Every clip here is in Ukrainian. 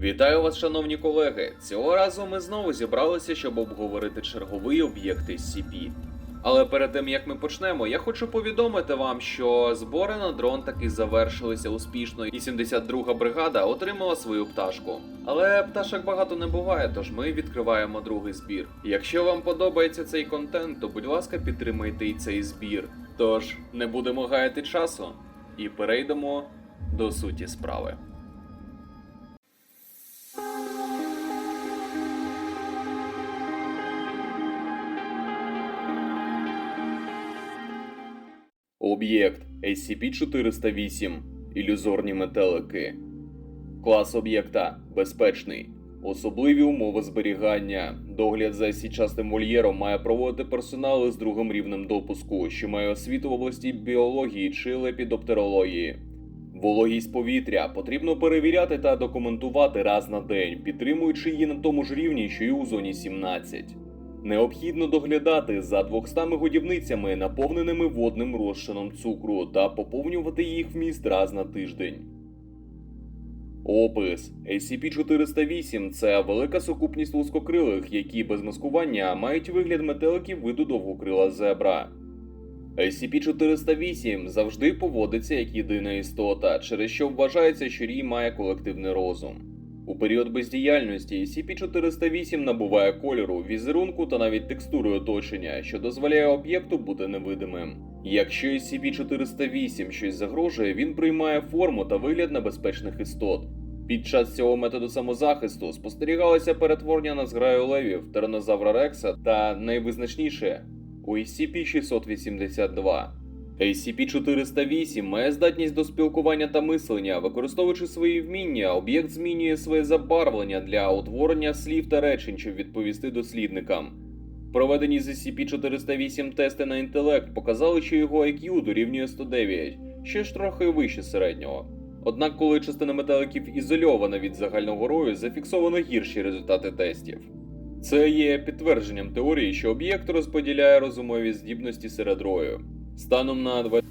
Вітаю вас, шановні колеги! Цього разу ми знову зібралися, щоб обговорити черговий об'єкт SCP. Але перед тим як ми почнемо, я хочу повідомити вам, що збори на дрон таки завершилися успішно, і 72-га бригада отримала свою пташку. Але пташок багато не буває, тож ми відкриваємо другий збір. Якщо вам подобається цей контент, то будь ласка, підтримайте і цей збір. Тож не будемо гаяти часу і перейдемо до суті справи. Об'єкт SCP-408. Ілюзорні метелики. Клас об'єкта безпечний. Особливі умови зберігання. Догляд за січастим вольєром має проводити персонал із другим рівнем допуску, що має освіту в області біології чи лепідоптерології. Вологість повітря потрібно перевіряти та документувати раз на день, підтримуючи її на тому ж рівні, що й у зоні 17. Необхідно доглядати за 200 годівницями, наповненими водним розчином цукру, та поповнювати їх вміст раз на тиждень. Опис SCP-408 – це велика сукупність лускокрилих, які без маскування мають вигляд метеликів виду довгокрила зебра. SCP-408 завжди поводиться як єдина істота, через що вважається, що рій має колективний розум. У період бездіяльності SCP-408 набуває кольору, візерунку та навіть текстури оточення, що дозволяє об'єкту бути невидимим. Якщо SCP-408 щось загрожує, він приймає форму та вигляд небезпечних істот. Під час цього методу самозахисту спостерігалося перетворення на зграю левів, тиранозавра Рекса та найвизначніше у SCP-682. SCP-408 має здатність до спілкування та мислення. Використовуючи свої вміння, об'єкт змінює своє забарвлення для утворення слів та речень, щоб відповісти дослідникам. Проведені з SCP-408 тести на інтелект показали, що його IQ дорівнює 109, ще ж трохи вище середнього. Однак, коли частина метеликів ізольована від загального рою, зафіксовано гірші результати тестів. Це є підтвердженням теорії, що об'єкт розподіляє розумові здібності серед рою. Станом на 20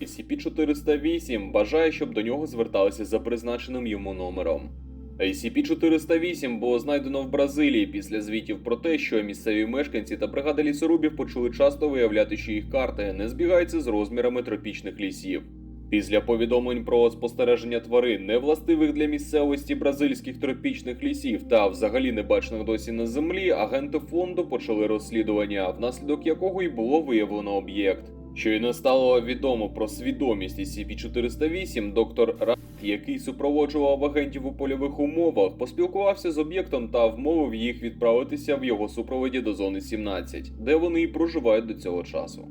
SCP-408 бажає, щоб до нього зверталися за призначеним йому номером. SCP-408 було знайдено в Бразилії після звітів про те, що місцеві мешканці та бригада лісорубів почали часто виявляти, що їх карти не збігаються з розмірами тропічних лісів. Після повідомлень про спостереження тварин, невластивих для місцевості бразильських тропічних лісів та взагалі не бачених досі на землі, агенти фонду почали розслідування, внаслідок якого й було виявлено об'єкт. Щойно стало відомо про свідомість SCP-408, доктор Ра, який супроводжував агентів у польових умовах, поспілкувався з об'єктом та вмовив їх відправитися в його супроводі до зони 17, де вони і проживають до цього часу.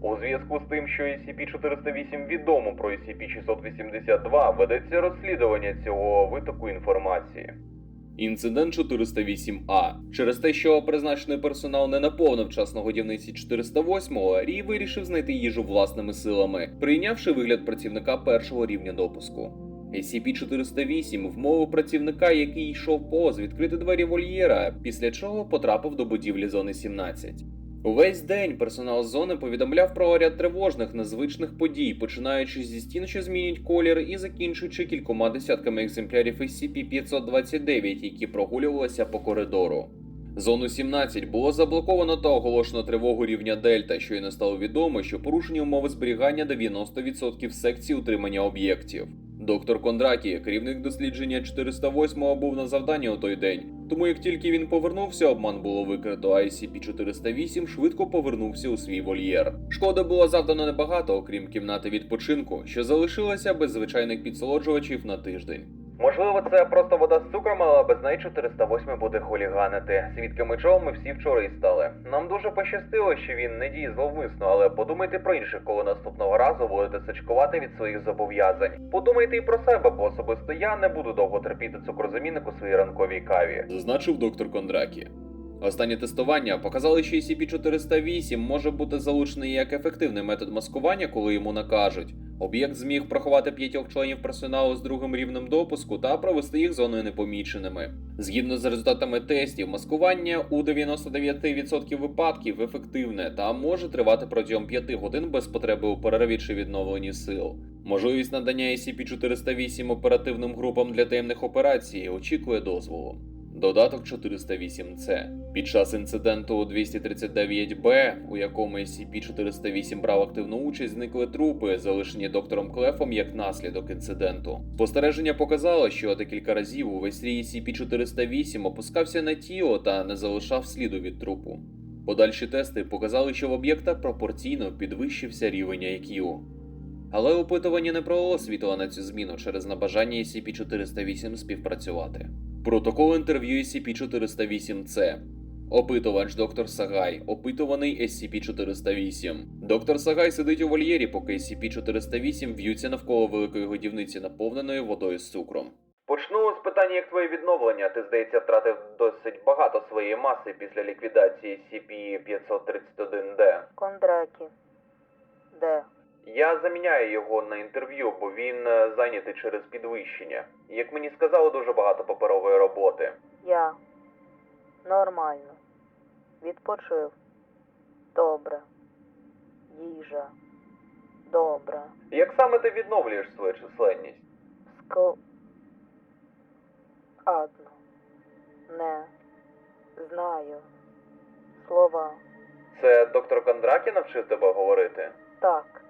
У зв'язку з тим, що SCP-408 відомо про SCP-682, ведеться розслідування цього витоку інформації. Інцидент 408А. Через те, що призначений персонал не наповнив час на годівниці 408-го, Рі вирішив знайти їжу власними силами, прийнявши вигляд працівника першого рівня допуску. SCP-408 вмовив працівника, який йшов поз, відкрити двері вольєра, після чого потрапив до будівлі зони 17. Увесь день персонал зони повідомляв про ряд тривожних незвичних подій, починаючи зі стін, що змінюють колір, і закінчуючи кількома десятками екземплярів SCP-529, які прогулювалися по коридору. Зону 17 було заблоковано та оголошено тривогу рівня Дельта, що й не стало відомо, що порушені умови зберігання 90% секцій утримання об'єктів. Доктор Кондракі, керівник дослідження 408-го, був на завданні у той день. Тому як тільки він повернувся, обман було викрито, а SCP-408 швидко повернувся у свій вольєр. Шкоди було завдано небагато, окрім кімнати відпочинку, що залишилася без звичайних підсолоджувачів на тиждень. Можливо, це просто вода з цукром, але без неї 408 буде хуліганити. Свідками чого ми всі вчора і стали. Нам дуже пощастило, що він не діє зловмисно, але подумайте про інших, коли наступного разу будете сачкувати від своїх зобов'язань. Подумайте і про себе, бо особисто я не буду довго терпіти цукрозамінник у своїй ранковій каві. Зазначив доктор Кондракі. Останні тестування показали, що SCP-408 може бути залучений як ефективний метод маскування, коли йому накажуть. Об'єкт зміг проховати п'ятьох членів персоналу з другим рівнем допуску та провести їх зоною непоміченими. Згідно з результатами тестів, маскування у 99% випадків ефективне та може тривати протягом 5 годин без потреби у перерві чи відновленні сил. Можливість надання SCP-408 оперативним групам для таємних операцій очікує дозволу. Додаток 408C. Під час інциденту 239Б, у якому SCP-408 брав активну участь, зникли трупи, залишені доктором Клефом як наслідок інциденту. Спостереження показало, що декілька разів увесь рій SCP-408 опускався на тіло та не залишав сліду від трупу. Подальші тести показали, що в об'єкта пропорційно підвищився рівень IQ. Але опитування не пролило світла на цю зміну через небажання SCP-408 співпрацювати. Протокол інтерв'ю SCP-408-C. Опитувач доктор Сагай, опитуваний SCP-408. Доктор Сагай сидить у вольєрі, поки SCP-408 в'ються навколо великої годівниці, наповненої водою з цукром. Почну з питання, як твоє відновлення. Ти, здається, втратив досить багато своєї маси після ліквідації SCP-531-D. Кондракі. Де? Я заміняю його на інтерв'ю, бо він е, зайнятий через підвищення. Як мені сказали, дуже багато паперової роботи. Я. Нормально. Відпочив. Добре. Їжа. Добре. Як саме ти відновлюєш свою численність? Скл... Адно. Не. Знаю. Слова. Це доктор Кондракі навчив тебе говорити? Так.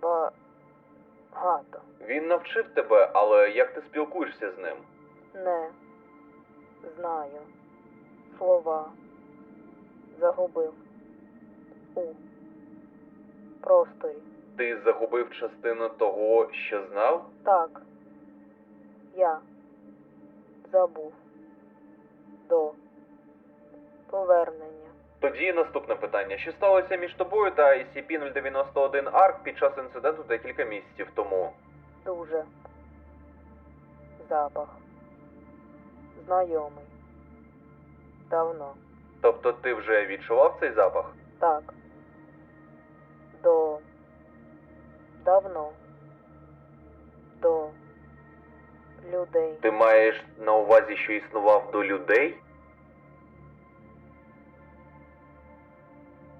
Вчить. Багато. Він навчив тебе, але як ти спілкуєшся з ним? Не. Знаю. Слова. Загубив. У. Просторі. Ти загубив частину того, що знав? Так. Я. Забув. До. Повернення. Тоді наступне питання. Що сталося між тобою та SCP-091 ARC під час інциденту декілька місяців тому? Дуже. Запах. Знайомий. Давно. Тобто ти вже відчував цей запах? Так. До. Давно. До. Людей. Ти маєш на увазі, що існував до людей?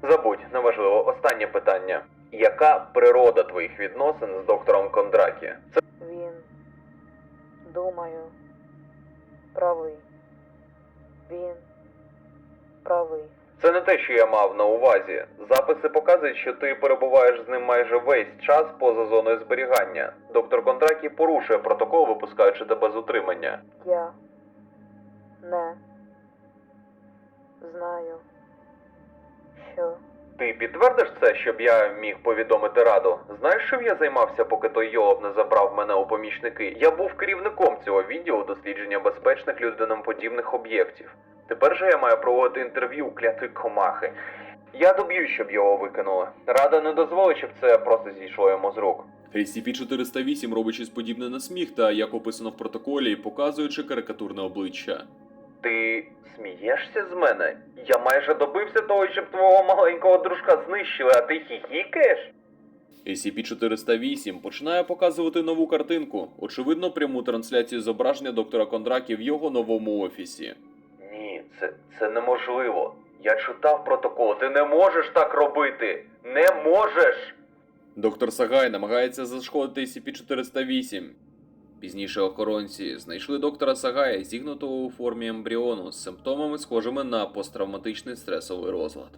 Забудь, неважливо. Останнє питання. Яка природа твоїх відносин з доктором Кондракі? Це Він. Думаю. Правий. Він. Правий. Це не те, що я мав на увазі. Записи показують, що ти перебуваєш з ним майже весь час поза зоною зберігання. Доктор Кондракі порушує протокол, випускаючи тебе з утримання. Я. Не. Знаю. Що. Ти підтвердиш це, щоб я міг повідомити раду? Знаєш, чим я займався, поки той йолоб не забрав мене у помічники? Я був керівником цього відділу дослідження безпечних людиноподібних об'єктів. Тепер же я маю проводити інтерв'ю у клятої комахи. Я доб'ю, щоб його викинули. Рада не дозволить, щоб це просто зійшло йому з рук. SCP-408 робить щось подібне на сміх та, як описано в протоколі, показуючи карикатурне обличчя. Ти смієшся з мене? Я майже добився того, щоб твого маленького дружка знищили, а ти хіхікаєш? SCP-408 починає показувати нову картинку, очевидно, пряму трансляцію зображення доктора Кондракі в його новому офісі. Ні, це, це неможливо. Я читав протокол, ти не можеш так робити! Не можеш! Доктор Сагай намагається зашкодити SCP-408. Пізніше охоронці знайшли доктора Сагая, зігнутого у формі ембріону з симптомами, схожими на посттравматичний стресовий розлад.